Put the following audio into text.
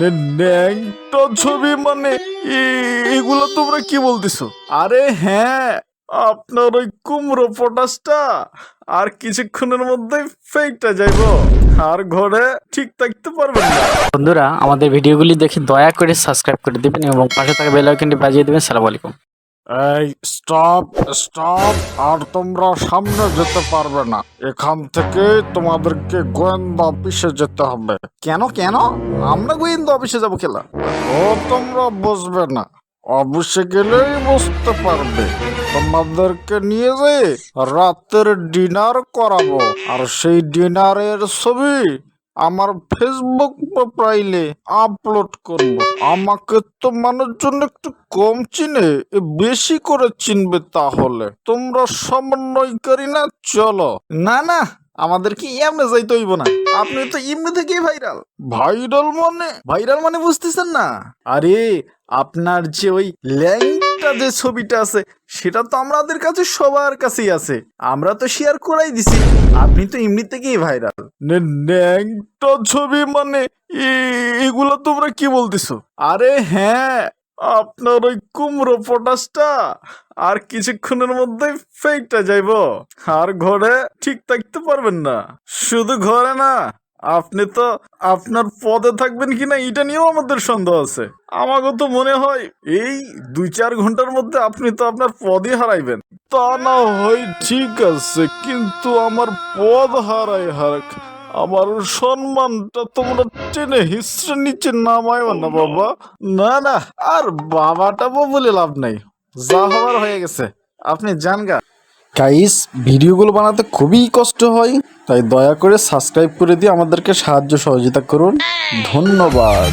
ন্যাংটা ছবি মানে এগুলো তোমরা কি বলতেছো? আরে হ্যাঁ আপনার ওই কুমড়ো পটাশটা আর কিছুক্ষণের মধ্যে ফেকটা যাইব। আর ঘরে ঠিক থাকতে পারবেন না। বন্ধুরা, আমাদের ভিডিওগুলি দেখে দয়া করে সাবস্ক্রাইব করে দিবেন এবং পাশে থাকা বেল আইকনটি বাজিয়ে দিবেন। সালাম আলাইকুম। এই স্টপ স্টপ আর তোমরা সামনে যেতে পারবে না। এখান থেকে তোমাদেরকে গোয়েন্দা অফিসে যেতে হবে। কেন কেন? আমরা গোয়েন্দা অফিসে যাব খেলা। ও তোমরা বুঝবে না। অফিসে গেলেই বুঝতে পারবে। তোমাদেরকে নিয়ে যেয়ে রাতের ডিনার করাবো। আর সেই ডিনারের ছবি আমার ফেসবুক প্রোফাইলে আপলোড করব। আমাকে তো মানুষজন একটু কম চিনে বেশি করে চিনবে তাহলে। তোমরা সমন্বয়কারী না? চলো। না না, আমাদের কি এমনি যাইতে হইব না? আপনি তো এমনি থেকেই ভাইরাল ভাইরাল মানে? ভাইরাল মানে বুঝতেছেন না? আরে, আপনার যে ওই ল্যাংটা যে ছবিটা আছে, সেটা তো আমাদের কাছে সবার কাছেই আছে। আমরা তো শেয়ার করাই দিছি। আপনি তো এমনি থেকেই ভাইরাল ন্যাংটা ছবি মানে এগুলো তোমরা কি বলতেছো? আরে হ্যাঁ আপনার ওই কুমড়ো পটাশটা আর কিছুক্ষণের মধ্যে ফেকটা যাইব। আর ঘরে ঠিক থাকতে পারবেন না। শুধু ঘরে না আপনি তো আপনার পদে থাকবেন কিনা এটা নিয়েও আমাদের সন্দেহ আছে। আমাকে তো মনে হয় এই দুই চার ঘণ্টার মধ্যে আপনি তো আপনার পদই হারাইবেন। তা না হয় ঠিক আছে কিন্তু আমার পদ হারাই হারাক। আমার সম্মানটা তোমরা টেনে হিসড়ে নিচে নামায় না বাবা। না না আর বাবাটা বলে লাভ নাই। যা হওয়ার হয়ে গেছে। আপনি জান গা। গাইস ভিডিওগুলো বানাতে খুবই কষ্ট হয়, তাই দয়া করে সাবস্ক্রাইব করে দিয়ে আমাদেরকে সাহায্য সহযোগিতা করুন। ধন্যবাদ।